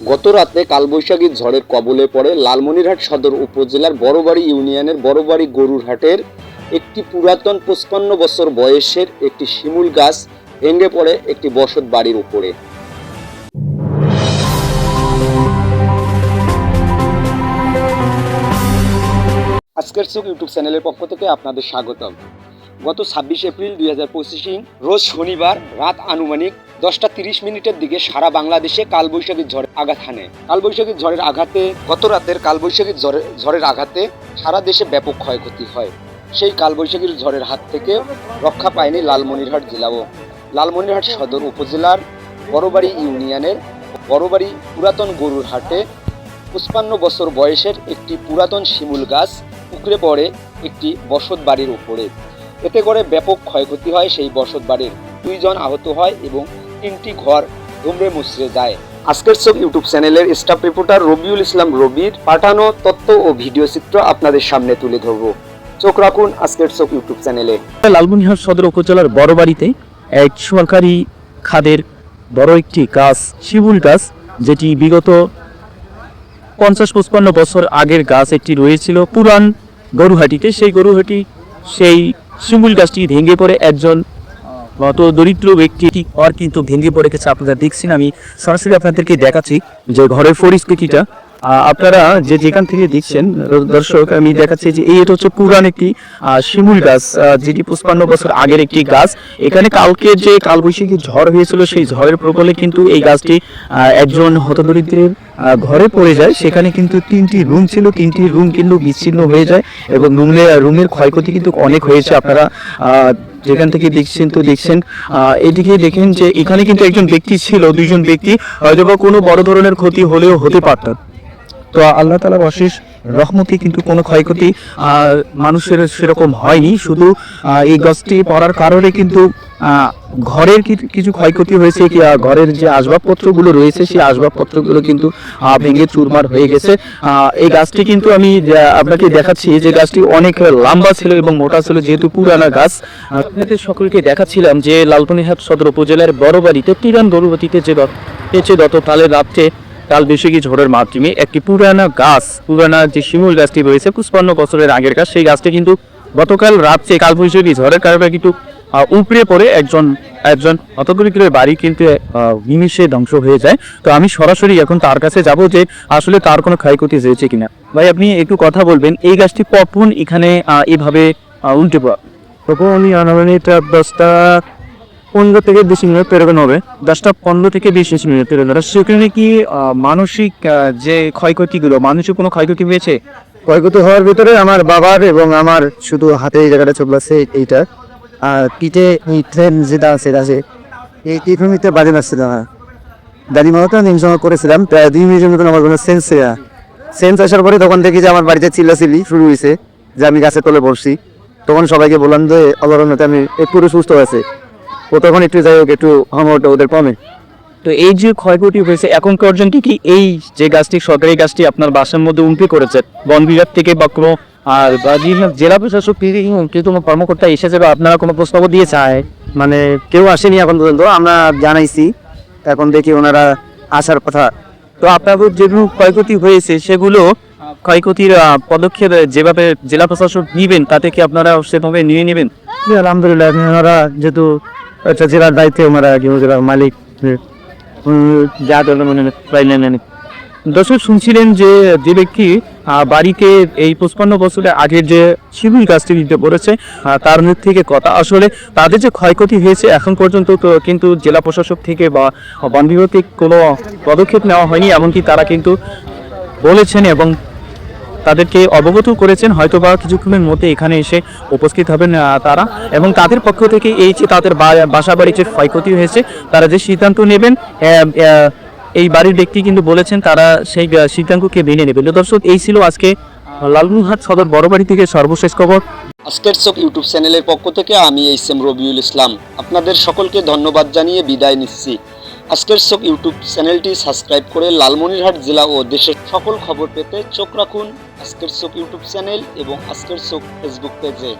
গত রাতে কালবৈশাখী ঝড়ের কবলে পড়ে লালমনিরহাট সদর উপজেলার বড়বাড়ি ইউনিয়নের বড়বাড়ি গরুরহাটের একটি পুরাতন পঁচপান্ন বছর বয়সের একটি শিমুল গাছ ভেঙে পড়ে একটি বসত বাড়ির উপরে। আজকের সুখ ইউটিউব চ্যানেলের পক্ষ থেকে আপনাদের স্বাগতম। গত ছাব্বিশ এপ্রিল দুই হাজার পঁচিশে রোজ শনিবার, রাত আনুমানিক দশটা তিরিশ মিনিটের দিকে সারা বাংলাদেশে কালবৈশাখী ঝড় আঘাত হানে। কালবৈশাখী ঝড়ের আঘাতে, গত রাতের কালবৈশাখী ঝড়ের ঝড়ের আঘাতে সারা দেশে ব্যাপক ক্ষয়ক্ষতি হয়। সেই কালবৈশাখীর ঝড়ের হাত থেকে রক্ষা পায়নি লালমনিরহাট জেলাও। লালমনিরহাট সদর উপজেলার বড়বাড়ি ইউনিয়নের বড়বাড়ি পুরাতন গরুর হাটে পঁচপান্ন বছর বয়সের একটি পুরাতন শিমুল গাছ উকড়ে পড়ে একটি বসত বাড়ির উপরে। এতে করে ব্যাপক ক্ষয়ক্ষতি হয় সেই বসত বাড়ির। দুইজন আহত হয় এবং তিনটি ঘর ধুমড়ে মুচড়ে যায়। আজকের চোখ ইউটিউব চ্যানেলের স্টাফ রিপোর্টার রবিউল ইসলাম রবির পাঠানো তথ্য ও ভিডিও চিত্র আপনাদের সামনে তুলে ধরবো। চোখ রাখুন আজকের চোখ ইউটিউব চ্যানেলে। লালমনিরহাট সদর উপজেলার বড়বাড়িতে এক সরকারি খাদের বড় একটি গাছ শিবুল গাছ যেটি বিগত পঞ্চাশ পঁচপান্ন বছর আগের গাছ একটি রয়েছিল। পুরান গরুহাটিতে সেই গরুহাটি সেই শিমুল গাছটি ভেঙে পড়ে একজন অত দরিদ্র ব্যক্তি ঘর কিন্তু ভেঙে পড়ে গেছে আপনারা দেখছেন। আমি সরাসরি আপনাদেরকে দেখাচ্ছি যে ঘরের পরিস্থিতিটা। আপনারা যে যেখান থেকে দেখছেন দর্শক, আমি দেখাচ্ছি যে এই এটা হচ্ছে পুরান একটি শিমুল গাছ যেটি পঁচপান্ন বছর আগের একটি গাছ। এখানে কালকে যে কালবৈশাখী ঝড় হয়েছিল, সেই ঝড়ের প্রবলে কিন্তু এই গাছটি একজন হতদরিদ্রের ঘরে পড়ে যায়। সেখানে কিন্তু তিনটি রুম ছিল। তিনটি রুম কিন্তু বিচ্ছিন্ন হয়ে যায় এবং রুমের রুমের ক্ষয়ক্ষতি কিন্তু অনেক হয়েছে। আপনারা যেখান থেকে দেখছেন তো দেখছেন। এদিকে দেখেন যে এখানে কিন্তু একজন ব্যক্তি ছিল, দুইজন ব্যক্তি। হয়তোবা কোনো বড় ধরনের ক্ষতি হলেও হতে পারত। তো আল্লাহ তালার অশেষ রহমতি কিন্তু কোনো ক্ষয়ক্ষতি মানুষের সেরকম হয়নি। শুধু এই গাছটি পড়ার কারণে কিন্তু ঘরের কিছু ক্ষয়ক্ষতি হয়েছে কি ঘরের যে আসবাবপত্রগুলো রয়েছে, সেই আসবাবপত্রগুলো কিন্তু ভেঙে চুরমার হয়ে গেছে। এই গাছটি কিন্তু আমি আপনাকে দেখাচ্ছি যে গাছটি অনেক লম্বা ছিল এবং মোটা ছিল, যেহেতু পুরানা গাছ। আপনাদের সকলকে দেখাচ্ছিলাম যে লালপনিহাট সদর উপজেলার বড়বাড়িতে পিরান গরুবতীতে যে দত- পেয়েছে গতকালের রাত্রে কাল বেশি ঝড়ের মাধ্যমে একটি পুরানা গাছ, পুরানা যে শিমুল গাছটি রয়েছে, পুষ্পান্ন বছরের আগের গাছ, সেই গাছটি কিন্তু গতকাল রাত্রে কাল বৈশাখী ঝড়ের কারণে কিন্তু উপড়ে পড়ে একজন একজন হতদরিদ্রের বাড়ি কিন্তু নিমিষে ধ্বংস হয়ে যায়। তো আমি সরাসরি এখন তার কাছে যাব যে, আসলে তার কোনো ক্ষয়ক্ষতি হয়েছে কিনা। ভাই, আপনি একটু কথা বলবেন, এই গাছটি কখন এখানে এভাবে উল্টে পড়া? তখন আমি আনুমানিক দশটা পনেরো থেকে বিশ মিনিট পেরোবেন হবে। দশটা পনেরো থেকে বিশ মিনিট ধরে সেখানে কি মানসিক যে ক্ষয়ক্ষতিগুলো মানুষের কোনো ক্ষয়ক্ষতি হয়েছে? ক্ষয়ক্ষতি হওয়ার ভিতরে আমার বাবার এবং আমার শুধু হাতে এই জায়গাটা চোখ লাগছে এইটা। আর পিঠে এই ট্রেন যেটা আছে, এটা আছে, এই টিফিনিতে বাজে না দাদিমাও নিমসঙ্গ করেছিলাম, প্রায় দুই মিনিটের মতন আমার কোনো সেন্স সেন্স আসার পরে তখন দেখি যে আমার বাড়িতে চিল্লাচিল্লি শুরু হয়েছে, যে আমি গাছের তলে বসছি। তখন সবাইকে বললাম যে, অবরণতে আমি একটু সুস্থ আছে ও তখন একটু যাই হোক একটু হামাটা ওদের কমে। তো এই যে ক্ষয়ক্ষতি হয়েছে এখন পর্যন্ত কি এই যে গাছটি সরকারি গাছটি আপনার বাসার মধ্যে উন্পি করেছে? বন বিভাগ থেকে বা কোনো আর বা বিভিন্ন জেলা প্রশাসক কোনো কর্মকর্তা এসেছে বা আপনারা কোনো প্রস্তাব দিয়ে চায় মানে কেউ আসেনি এখন পর্যন্ত আমরা জানাইছি। এখন দেখি ওনারা আসার কথা। তো আপনাদের যেগুলো ক্ষয়ক্ষতি হয়েছে সেগুলো ক্ষয়ক্ষতির পদক্ষেপ যেভাবে জেলা প্রশাসক নিবেন তাতে কি আপনারা সেভাবে নিয়ে নেবেন? আলহামদুলিল্লাহ ওনারা যেহেতু জেলার দায়িত্বে ওনারা কি জেলার মালিক, যা ধরনের মানে পাইলেন দর্শক, শুনছিলেন যে যে ব্যক্তি বাড়িতে এই পঁচপান্ন বছরে আগের যে শিবির গাছটি দিতে পড়েছে তার থেকে কথা। আসলে তাদের যে ক্ষয়ক্ষতি হয়েছে, এখন পর্যন্ত তো কিন্তু জেলা প্রশাসক থেকে বা বন বিভাগ থেকে কোনো পদক্ষেপ নেওয়া হয়নি, এমনকি তারা কিন্তু বলেছেন এবং তাদেরকে অবগত করেছেন হয়তো বা কিছুক্ষণের মধ্যে এখানে এসে উপস্থিত হবেন তারা। এবং তাদের পক্ষ থেকে এই যে তাদের বাসা বাড়ির যে ক্ষয়ক্ষতি হয়েছে, তারা যে সিদ্ধান্ত নেবেন এই বাড়ির ব্যক্তি কিন্তু বলেছেন তারা সেই সিদ্ধান্তকে মেনে নেবেন দর্শক, এই ছিল আজকে লালমুরহাট সদর বড় বাড়ি থেকে সর্বশেষ খবর। আজকের চোখ ইউটিউব চ্যানেলের পক্ষ থেকে আমি এইচ এম রবিউল ইসলাম। আপনাদের সকলকে ধন্যবাদ জানিয়ে বিদায় নিচ্ছি। আজকের সব ইউটিউব চ্যানেলটি সাবস্ক্রাইব করে লালমনিরহাট জেলা ও দেশের সকল খবর পেতে চোখ রাখুন আজকের সব ইউটিউব চ্যানেল এবং আজকের সব ফেসবুক পেজে।